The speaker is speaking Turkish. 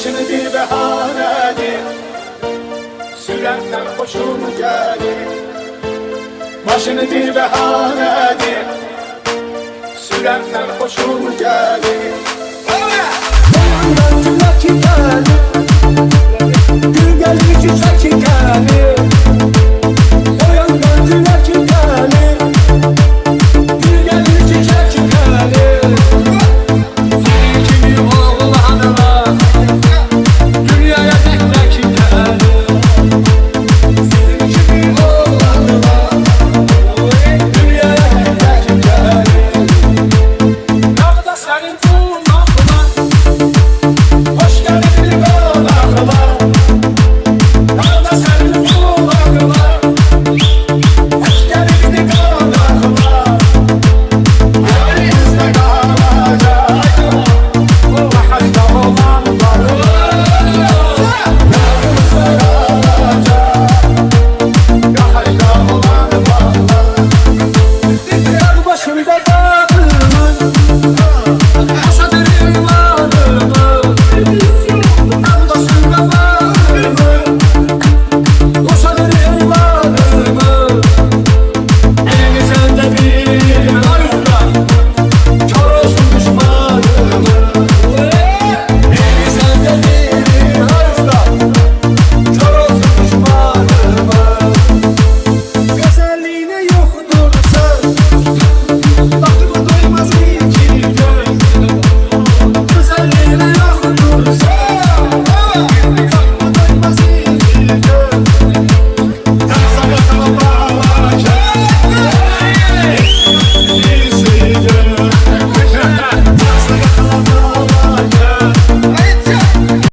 Başını bir behanedir Sürenler hoşun gelir Başını bir behanedir Sürenler hoşun gelir running.